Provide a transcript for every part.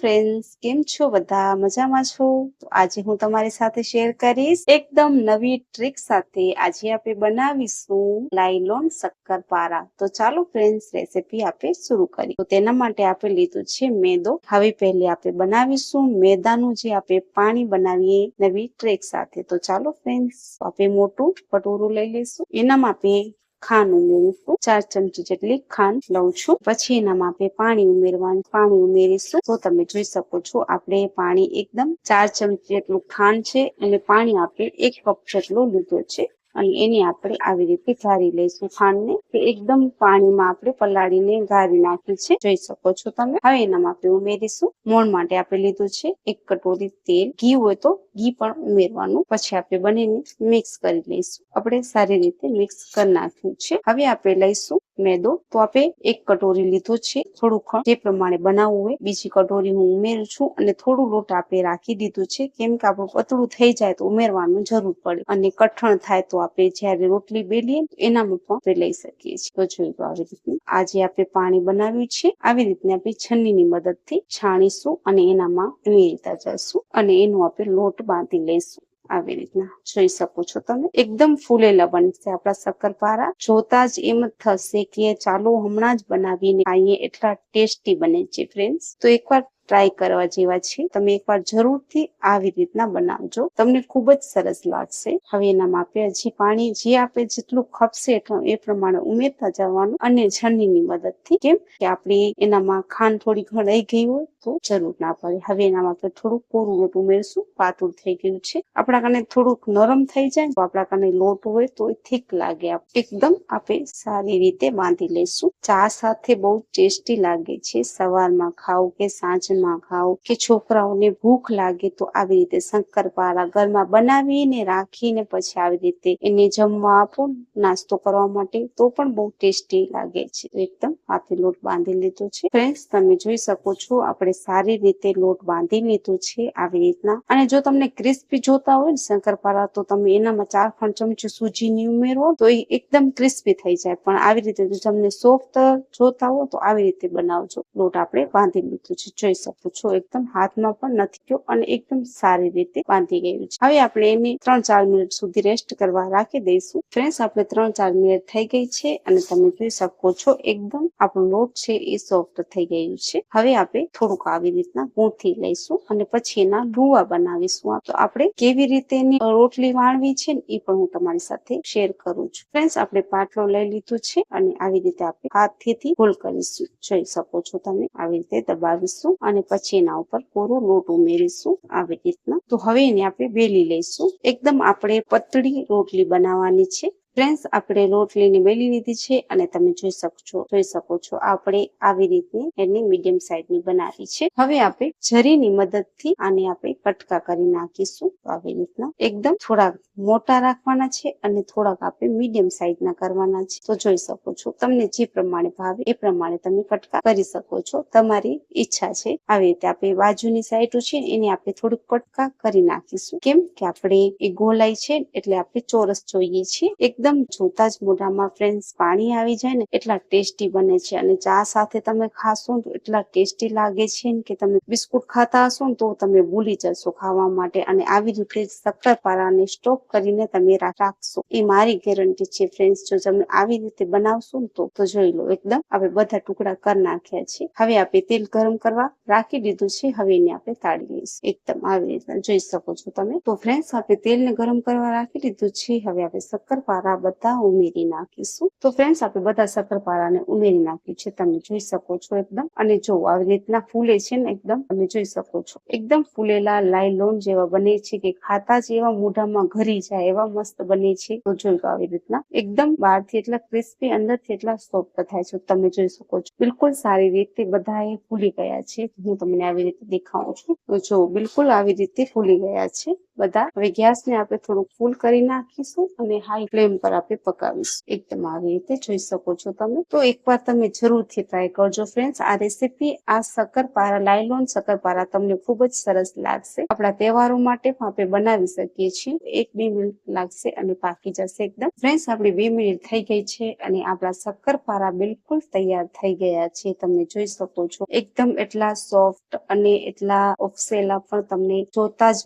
Friends કેમ છો બધા? મજામાં છો? આજે હું તમારી સાથે શેર કરીશ એકદમ નવી ટ્રીક સાથે આજે આપણે બનાવીશું લાયલોન શક્કરપારા તો ચાલો ફ્રેન્ડ્સ રેસીપી આપણે શરૂ કરીએ. તો તેના માટે આપણે લીધું છે મેદો. હવે પહેલે આપણે બનાવીશું મેદાનું જે આપણે પાણી બનાવીએ નવી ટ્રીક સાથે. તો ચાલો ફ્રેન્ડ્સ આપણે મોટું કટોરું લઈ લઈશું. એનામાં આપણે ખાંડ ઉમેરીશું. ચાર ચમચી જેટલી ખાંડ લઉં છું. પછી એનામાં આપણે પાણી ઉમેરવાનું. પાણી ઉમેરીશું. તો તમે જોઈ શકો છો, આપણે પાણી એકદમ ચાર ચમચી જેટલું ખાંડ છે અને પાણી આપણે એક કપ જેટલું લીધું છે. અને એને આપણે આવી રીતે ગારી લઈશું ખાંડને, કે એકદમ પાણીમાં આપણે પલાળીને ગારી નાખી છે. જોઈ શકો છો તમે. હવે એનામાં આપણે ઉમેરીશું. મોણ માટે આપણે લીધું છે એક કટોરી તેલ. ઘી હોય તો ઘી પણ ઉમેરવાનું. પછી આપણે બંનેને મિક્સ કરી લઈશું. આપણે સારી રીતે મિક્સ કરી નાખ્યું છે. હવે આપણે લઈશું મેદો તો આપણે એક કટોરી લીધો છે. થોડું ખણ જે પ્રમાણે બનાવવું હોય, બીજી કટોરી હું ઉમેરું છું અને થોડું લોટ આપણે રાખી દીધું છે. કેમ કે આપણું પતળું થઈ જાય તો ઉમેરવાનું જરૂર પડે અને કઠણ થાય તો આપણે જયારે રોટલી બેલીએ એનામાં પણ આપણે લઈ શકીએ છીએ. તો જોયું આવી રીતે આજે આપણે પાણી બનાવ્યું છે. આવી રીતે આપણે છન્નીની મદદથી છાણીશું અને એનામાં ઉમેરતા જઈશું અને એનો આપણે લોટ બાંધી લઈશું. આવી રીતના જોઈ શકો છો તમે. એકદમ ફૂલેલા બનશે આપણા શક્કરપારા જોતા જ એમ થશે કે ચાલો હમણાં જ બનાવીને ખાઈએ. એટલા ટેસ્ટી બને છે ફ્રેન્ડ્સ તો એકવાર ટ્રાય કરવા જેવા છે. તમે એકવાર જરૂરથી આવી રીતના બનાવજો. તમને ખૂબ જ સરસ લાગશે. હવે એના માપે હજી પાણી જે આપણે જેટલું ખપશે એટલું એ પ્રમાણે ઉમેરતા જવાનું અને જર્નીની મદદથી. કેમ કે આપણે એનામાં ખાંડ થોડી ઘણાઈ ગઈ હોય તો જરૂર ના પડે. હવે એનામાં આપણે થોડુંક કોરું લોટ ઉમેરશું પાતળું થઈ ગયું છે. આપણા કાને થોડુંક નરમ થઈ જાય, તો આપણા કાને લોટ હોય તો થીક લાગે. એકદમ આપણે સારી રીતે બાંધી લઈશું ચા સાથે બહુ ટેસ્ટી લાગે છે. સવારમાં ખાવ કે સાંજમાં ખાવ કે છોકરાઓને ભૂખ લાગે તો આવી રીતે શંકરપારા ઘરમાં બનાવીને રાખીને પછી આવી રીતે એને જમવા આપો, નાસ્તો કરવા માટે તો પણ બહુ ટેસ્ટી લાગે છે. એકદમ આપણે લોટ બાંધી લીધો છે. ફ્રેન્ડ્સ, તમે જોઈ શકો છો, આપણે સારી રીતે લોટ બાંધી લીધો છે આવી રીતના. અને જો તમને ક્રિસ્પી જોતા હોય ને શંકરપારા, તો તમે એનામાં ચાર ખંડ ચમચી સૂજીની ઉમેરો, તો એ એકદમ ક્રિસ્પી થઈ જાય. પણ આવી રીતે જો તમને સોફ્ટ જોતા હો તો આવી રીતે બનાવજો. લોટ આપણે બાંધી લીધો છે. જોઈ શકો છો, એકદમ હાથમાં પણ નથી ગયો અને એકદમ સારી રીતે બાંધી ગયું છે. હવે આપણે એને ત્રણ ચાર મિનિટ સુધી રેસ્ટ કરવા રાખી દઈશું. ફ્રેન્ડ્સ, આપણે ત્રણ ચાર મિનિટ થઈ ગઈ છે અને તમે જોઈ શકો છો, એકદમ આપણો લોટ છે એ સોફ્ટ થઈ ગયું છે. હવે આપણે થોડુંક આવી રીતના ગૂંથી લઈશું અને પછી એના લુવા બનાવીશું. તો આપણે કેવી રીતે એની રોટલી વાણવી છે એ પણ હું તમારી સાથે શેર કરું છું. ફ્રેન્ડ્સ, આપણે પાટલો લઈ લીધો છે અને આવી રીતે આપણે હાથથી ગોલ કરીશું. જોઈ શકો છો તમે, આવી રીતે દબાવીશું અને પછી એના ઉપર કોરો લોટ ઉમેરીશું આવી રીતના. તો હવે એને આપણે બેલી લઈશું. એકદમ આપણે પતળી રોટલી બનાવવાની છે. ફ્રેન્ડ્સ આપણે રોટલીની મેલી લીધી છે અને તમે જોઈ શકશો જોઈ શકો છો, આપણે આવી રીતની એની મીડિયમ સાઈઝની બનાવી છે. હવે આપણે જરીની મદદથી આને આપણે કટકા કરી નાખીશું આવી રીતના. એકદમ થોડાક મોટા રાખવાના છે અને થોડાક આપણે મીડિયમ સાઈઝના કરવાના છે. તો જોઈ શકો છો, તમને જે પ્રમાણે ભાવે એ પ્રમાણે તમે કટકા કરી શકો છો. તમારી ઈચ્છા છે. આવી રીતે આપણે બાજુની સાઈડ છે એને આપણે થોડુંક કટકા કરી નાખીશું. કેમ કે આપણે એ ગોલાઈ છે એટલે આપણે ચોરસ જોઈએ છીએ. એકદમ જોતા જ મોઢામાં ફ્રેન્ડ્સ પાણી આવી જાય ને એટલા ટેસ્ટી બને છે. અને ચા સાથે તમે ખાશો તો એટલા ટેસ્ટી લાગે છે કે તમે બિસ્કુટ ખાતા હશો તો તમે ભૂલી જશો. ખાવા માટે અને આવી રીતે શક્કરપારાને સ્ટોક કરીને તમે રાખશો. એ મારી ગેરંટી છે ફ્રેન્ડ્સ જો તમે આવી રીતે બનાવશો તો તો જોઈ લો એકદમ આપણે બધા ટુકડા કરી નાખ્યા છે. હવે આપણે તેલ ગરમ કરવા રાખી દીધું છે, હવે એને આપણે તાળી લઈશું. એકદમ આવી રીતે જોઈ શકો છો તમે. તો ફ્રેન્ડ્સ આપણે તેલને ગરમ કરવા રાખી દીધું છે, હવે આપણે શક્કરપારા બધા ઉમેરી નાખીશું. તો ફ્રેન્ડ્સ આપણે બધા શક્કરપારાને ઉમેરી નાખ્યું છે, તમે જોઈ શકો છો એકદમ. અને જો આવી રીતના ફૂલે છે ને એકદમ, તમે જોઈ શકો છો. એકદમ ફૂલેલા લાયલોન જેવા બને છે કે ખાતા જ એવા મોઢામાં ઘરી જાય એવા મસ્ત બને છે. તો જોઈ આવી રીતના. એકદમ બહારથી એટલા ક્રિસ્પી, અંદરથી એટલા સોફ્ટ થાય છે. તમે જોઈ શકો છો. બિલકુલ સારી રીતે બધા એ ફૂલી ગયા છે. હું તમને આવી રીતે દેખાઉં છું. જો, બિલકુલ આવી રીતે ફૂલી ગયા છે. બધા હવે ગેસ ને આપણે થોડુંક ફૂલ કરી નાખીશું અને હાઈ ફ્લેમ પર આપણે પકાવીશું. એકદમ આવી રીતે જોઈ શકો છો તમે. તો એકવાર તમે જરૂરથી ટ્રાય કરજો ફ્રેન્ડ્સ આ રેસીપી આ શક્કરપારા લાયલોન શક્કરપારા તમને ખૂબ જ સરસ લાગશે. આપણા તહેવારો માટે પણ આપણે બનાવી શકીએ છીએ. એક બે મિનિટ લાગશે અને પાકી જશે એકદમ. ફ્રેન્ડ્સ આપણી બે મિનિટ થઈ ગઈ છે અને આપણા શક્કરપારા બિલકુલ તૈયાર થઈ ગયા છે. તમે જોઈ શકો છો. એકદમ એટલા સોફ્ટ અને એટલા ઓફસેલા પણ તમને જોતા જ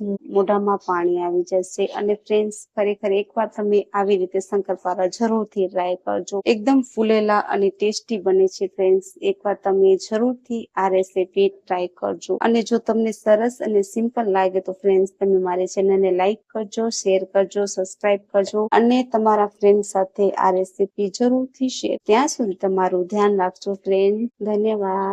પાણી આવી જશે અને ફ્રેન્ડ્સ ખરેખર એકવાર તમે આવી રીતે શંકરપારા જરૂરથી ટ્રાય કરજો. એકદમ ફૂલેલા અને ટેસ્ટી બને છે ફ્રેન્ડ્સ એકવાર તમે જરૂરથી આ રેસીપી ટ્રાય કરજો. અને જો તમને સરસ અને સિમ્પલ લાગે તો ફ્રેન્ડ્સ તમે મારી ચેનલને લાઈક કરજો શેર કરજો સબસ્ક્રાઇબ કરજો અને તમારા ફ્રેન્ડ સાથે આ રેસીપી જરૂરથી શેર ત્યાં સુધી તમારું ધ્યાન રાખજો ફ્રેન્ડ ધન્યવાદ.